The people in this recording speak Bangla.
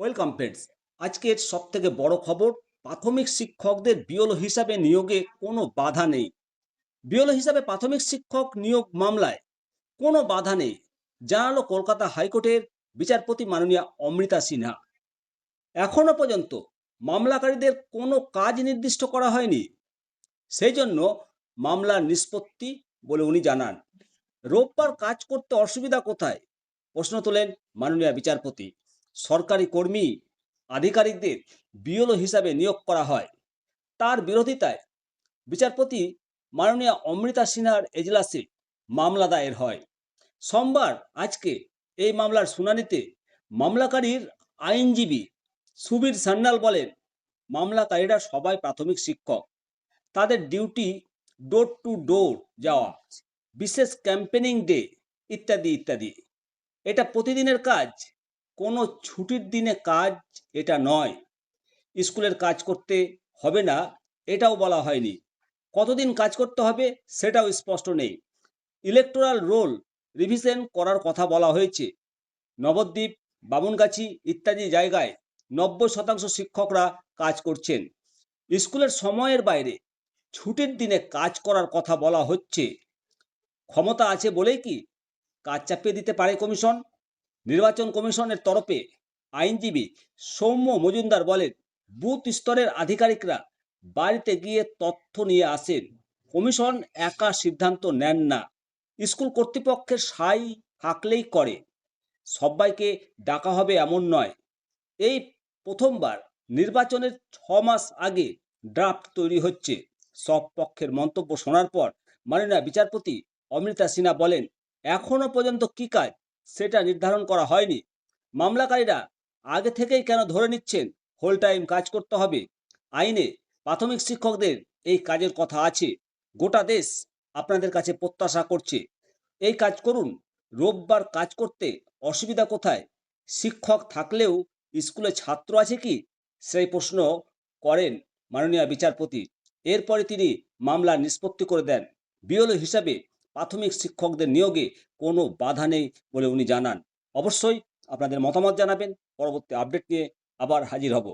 ওয়েলকাম ফ্রেন্ডস আজকের সব থেকে বড় খবর, প্রাথমিক শিক্ষকদের বিওলো হিসাবে নিয়োগে কোনো বাধা নেই। বিওলো হিসাবে প্রাথমিক শিক্ষক নিয়োগ মামলায় কোনো বাধা নেই। জানালো কলকাতা হাইকোর্টের বিচারপতি মাননীয়া অমৃতা সিনহা। এখনও পর্যন্ত মামলাকারীদের কোনো কাজ নির্দিষ্ট করা হয়নি। সেই জন্য মামলার নিষ্পত্তি বলে উনি জানান। রোববার কাজ করতে অসুবিধা কোথায়? প্রশ্ন তোলেন মাননীয় বিচারপতি। সরকারি কর্মী আধিকারিকদের বিওলো হিসাবে নিয়োগ করা হয়। তার বিরোধিতায় বিচারপতি মাননীয় অমৃতা সিনহার এজলাসে মামলা দায়ের হয়। সোমবার আজকে এই মামলার শুনানিতে মামলাকারীর আইনজীবী সুবীর সান্যাল বলেন, মামলাকারীরা সবাই প্রাথমিক শিক্ষক। তাদের ডিউটি ডোর টু ডোর যাওয়া, বিশেষ ক্যাম্পেনিং ডে ইত্যাদি ইত্যাদি। এটা প্রতিদিনের কাজ। কোনো ছুটির দিনে কাজ এটা নয়। স্কুলের কাজ করতে হবে না, এটাও বলা হয়নি। কতদিন কাজ করতে হবে সেটাও স্পষ্ট নেই। ইলেকটোরাল রোল রিভিশন করার কথা বলা হয়েছে। নবদ্বীপ, বামুনগাছি ইত্যাদি জায়গায় নব্বই শতাংশ শিক্ষকরা কাজ করছেন। স্কুলের সময়ের বাইরে ছুটির দিনে কাজ করার কথা বলা হচ্ছে। ক্ষমতা আছে বলেই কি কাজ চাপিয়ে দিতে পারে কমিশন? নির্বাচন কমিশনের তরফে আইনজীবী সৌম্য মজুমদার বলেন, বুথ স্তরের আধিকারিকরা বাড়িতে গিয়ে তথ্য নিয়ে আসেন। কমিশন একা সিদ্ধান্ত নেন না। স্কুল কর্তৃপক্ষের সাই থাকলেই করে। সবাইকে ডাকা হবে এমন নয়। এই প্রথমবার নির্বাচনের ছ মাস আগে ড্রাফট তৈরি হচ্ছে। সব পক্ষের মন্তব্য শোনার পর মাননীয় বিচারপতি অমৃতা সিনহা বলেন, এখনও পর্যন্ত কি কাজ সেটা নির্ধারণ করা হয়নি। মামলাকারীরা আগে থেকেই কেন ধরে নিচ্ছেন? হোল টাইম কাজ করতে হবে। আইনে প্রাথমিক শিক্ষকদের এই কাজের কথা আছে। গোটা দেশ আপনাদের কাছে প্রত্যাশা করছে। এই কাজ করুন। রোববার কাজ করতে অসুবিধা কোথায়? শিক্ষক থাকলেও স্কুলে ছাত্র আছে কি? সেই প্রশ্ন করেন মাননীয় বিচারপতি। এরপরে তিনি মামলা নিষ্পত্তি করে দেন। বিওলো হিসাবে প্রাথমিক শিক্ষকদের নিয়োগে কোনো বাধা নেই বলে উনি জানান। অবশ্যই আপনাদের মতামত জানাবেন। পরবর্তী আপডেট নিয়ে আবার হাজির হব।